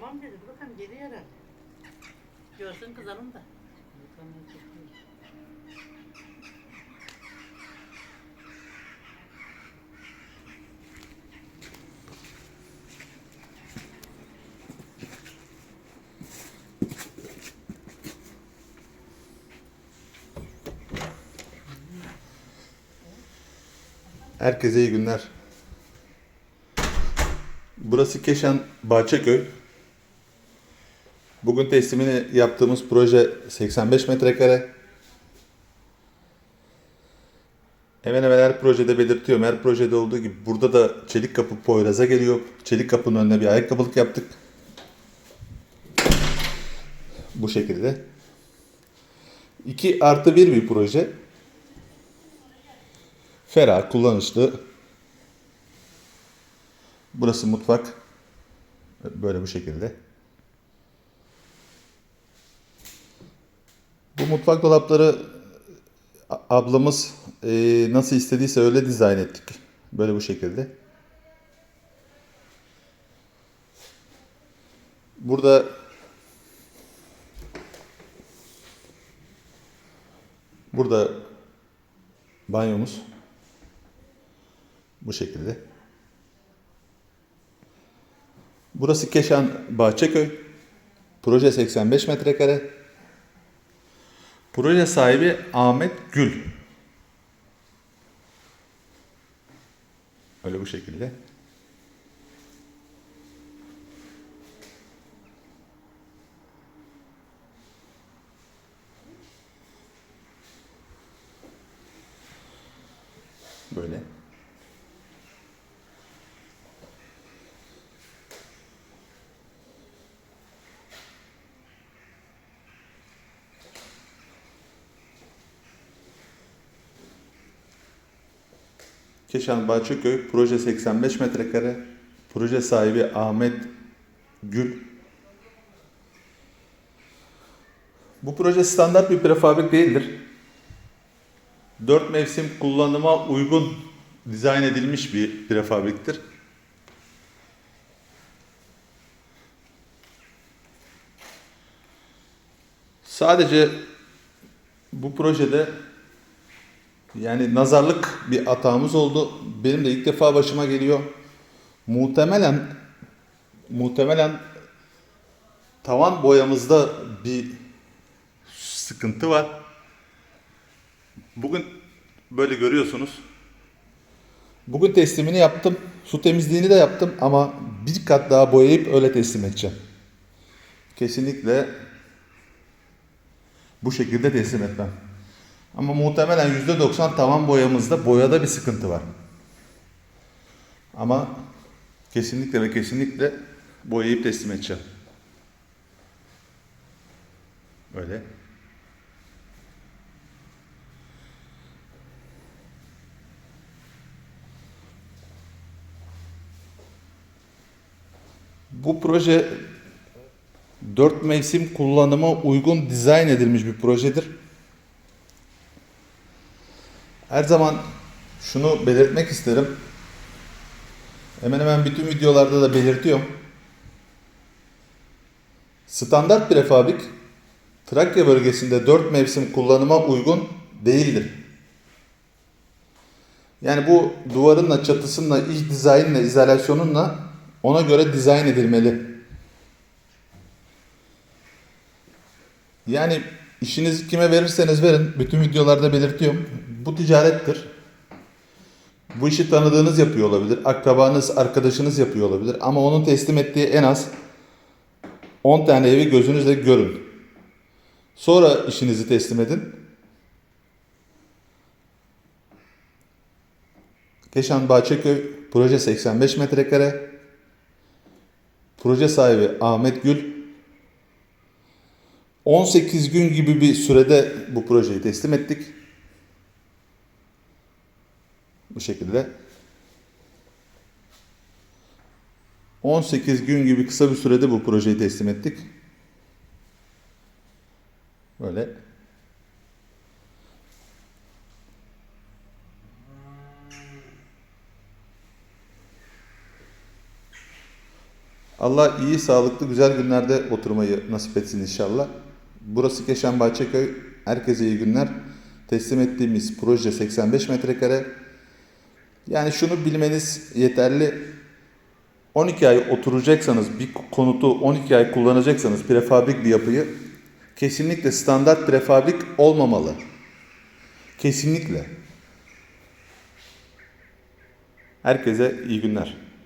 Tamam dedi. Dur bakalım geliyor herhalde. Görsün kızarım da. Herkese iyi günler. Burası Keşan Bahçeköy. Bugün teslimini yaptığımız proje 85 metrekare. Hemen hemen her projede belirtiyorum. Her projede olduğu gibi burada da çelik kapı Poyraz'a geliyor. Çelik kapının önüne bir ayakkabılık yaptık. Bu şekilde. 2 artı 1 bir proje. Ferah, kullanışlı. Burası mutfak. Böyle bu şekilde. Bu mutfak dolapları ablamız eee, nasıl istediyse öyle dizayn ettik. Böyle bu şekilde. Burada burada banyomuz. Bu şekilde. Burası Keşan Bahçeköy. Proje 85 metrekare. Proje sahibi Ahmet Gül. Öyle bu şekilde. Böyle. Keşan Bahçeköy, proje 85 metrekare. Proje sahibi Ahmet Gül. Bu proje standart bir prefabrik değildir. Dört mevsim kullanıma uygun dizayn edilmiş bir prefabriktir. Sadece bu projede yani nazarlık bir hatamız oldu. Benim de ilk defa başıma geliyor. Muhtemelen muhtemelen tavan boyamızda bir sıkıntı var. Bugün böyle görüyorsunuz. Bugün teslimini yaptım. Su temizliğini de yaptım ama bir kat daha boyayıp öyle teslim edeceğim. Kesinlikle bu şekilde teslim etmem. Ama muhtemelen %90 tavan boyamızda boyada bir sıkıntı var. Ama kesinlikle ve kesinlikle boyayıp teslim edeceğim. Böyle. Bu proje dört mevsim kullanıma uygun dizayn edilmiş bir projedir. Her zaman şunu belirtmek isterim. Hemen hemen bütün videolarda da belirtiyorum. Standart prefabrik Trakya bölgesinde 4 mevsim kullanıma uygun değildir. Yani bu duvarınla, çatısınla, iç dizaynla, izolasyonunla ona göre dizayn edilmeli. Yani işinizi kime verirseniz verin, bütün videolarda belirtiyorum. Bu ticarettir. Bu işi tanıdığınız yapıyor olabilir, akrabanız, arkadaşınız yapıyor olabilir ama onun teslim ettiği en az 10 tane evi gözünüzle görün. Sonra işinizi teslim edin. Keşan Bahçeköy proje 85 metrekare. Proje sahibi Ahmet Gül 18 gün gibi bir sürede bu projeyi teslim ettik. Bu şekilde. 18 gün gibi kısa bir sürede bu projeyi teslim ettik. Böyle. Allah iyi, sağlıklı, güzel günlerde oturmayı nasip etsin inşallah. Burası Keşan Bahçeköy. Herkese iyi günler. Teslim ettiğimiz proje 85 metrekare. Yani şunu bilmeniz yeterli. 12 ay oturacaksanız, bir konutu 12 ay kullanacaksanız prefabrik bir yapıyı kesinlikle standart prefabrik olmamalı. Kesinlikle. Herkese iyi günler.